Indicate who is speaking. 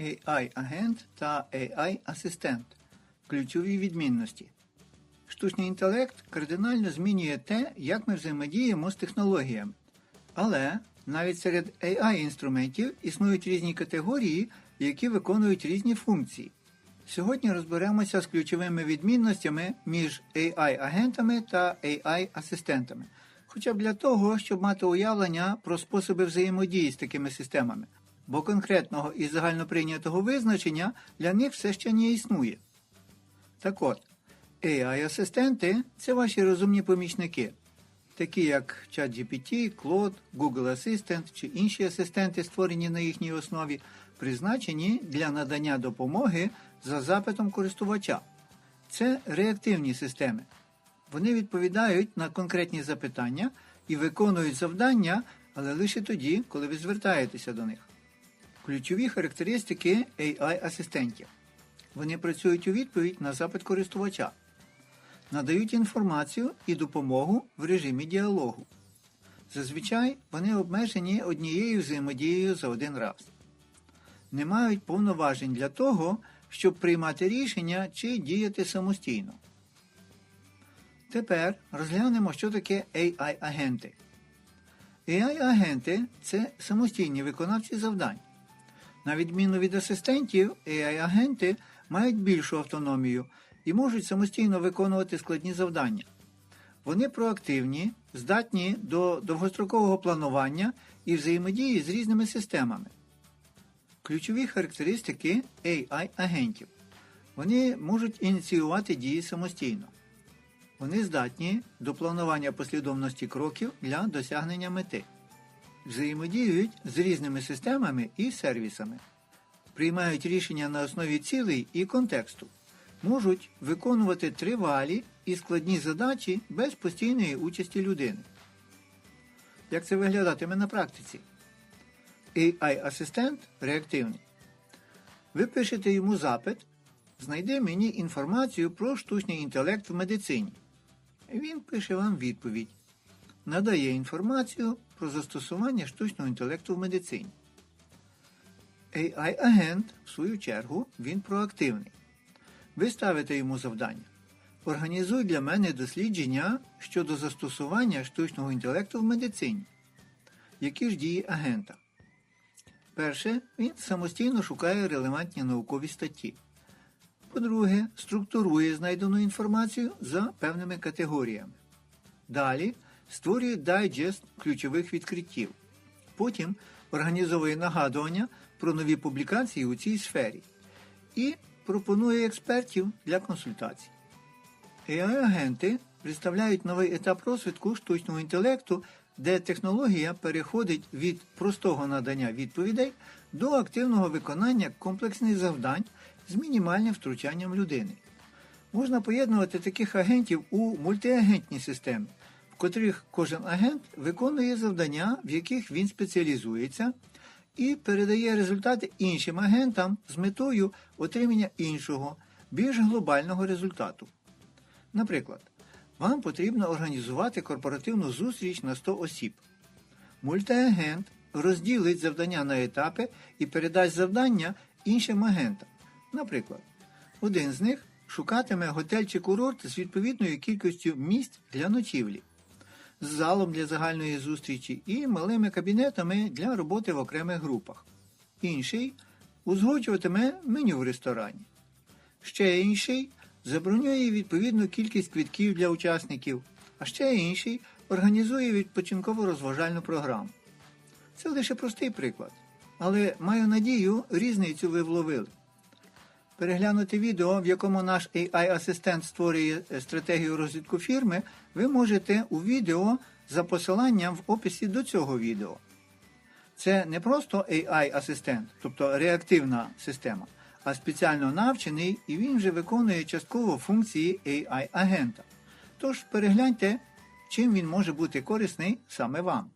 Speaker 1: AI-агент та AI-асистент. Ключові відмінності. Штучний інтелект кардинально змінює те, як ми взаємодіємо з технологіями. Але навіть серед AI-інструментів існують різні категорії, які виконують різні функції. Сьогодні розберемося з ключовими відмінностями між AI-агентами та AI-асистентами, хоча б для того, щоб мати уявлення про способи взаємодії з такими системами, бо конкретного і загальноприйнятого визначення для них все ще не існує. Так от, AI-асистенти це ваші розумні помічники, такі як ChatGPT, Claude, Google Assistant чи інші асистенти, створені на їхній основі, призначені для надання допомоги за запитом користувача. Це реактивні системи. Вони відповідають на конкретні запитання і виконують завдання, але лише тоді, коли ви звертаєтеся до них. Ключові характеристики AI-асистентів. Вони працюють у відповідь на запит користувача, надають інформацію і допомогу в режимі діалогу. Зазвичай вони обмежені однією взаємодією за один раз. Не мають повноважень для того, щоб приймати рішення чи діяти самостійно. Тепер розглянемо, що таке AI-агенти. AI-агенти це самостійні виконавці завдань. На відміну від асистентів, AI-агенти мають більшу автономію і можуть самостійно виконувати складні завдання. Вони проактивні, здатні до довгострокового планування і взаємодії з різними системами. Ключові характеристики AI-агентів. Вони можуть ініціювати дії самостійно. Вони здатні до планування послідовності кроків для досягнення мети. Взаємодіють з різними системами і сервісами. Приймають рішення на основі цілей і контексту. Можуть виконувати тривалі і складні задачі без постійної участі людини. Як це виглядатиме на практиці? AI-асистент реактивний. Ви пишете йому запит, знайди мені інформацію про штучний інтелект в медицині. Він пише вам відповідь. Надає інформацію про застосування штучного інтелекту в медицині. AI-агент, в свою чергу, він проактивний. Ви ставите йому завдання. Організуй для мене дослідження щодо застосування штучного інтелекту в медицині. Які ж дії агента? Перше, він самостійно шукає релевантні наукові статті. По-друге, структурує знайдену інформацію за певними категоріями. Далі створює дайджест ключових відкриттів. Потім організовує нагадування про нові публікації у цій сфері і пропонує експертів для консультацій. AI-агенти представляють новий етап розвитку штучного інтелекту, де технологія переходить від простого надання відповідей до активного виконання комплексних завдань з мінімальним втручанням людини. Можна поєднувати таких агентів у мультиагентні системи, котрих кожен агент виконує завдання, в яких він спеціалізується, і передає результати іншим агентам з метою отримання іншого, більш глобального результату. Наприклад, вам потрібно організувати корпоративну зустріч на 100 осіб. Мультиагент розділить завдання на етапи і передасть завдання іншим агентам. Наприклад, один з них шукатиме готель чи курорт з відповідною кількістю місць для ночівлі, з залом для загальної зустрічі і малими кабінетами для роботи в окремих групах. Інший узгоджуватиме меню в ресторані. Ще інший забронює відповідну кількість квитків для учасників, а ще інший організує відпочинково розважальну програму. Це лише простий приклад, але маю надію, різницю ви вловили. Переглянути відео, в якому наш AI-асистент створює стратегію розвитку фірми, ви можете у відео за посиланням в описі до цього відео. Це не просто AI-асистент, тобто реактивна система, а спеціально навчений і він вже виконує частково функції AI-агента. Тож перегляньте, чим він може бути корисний саме вам.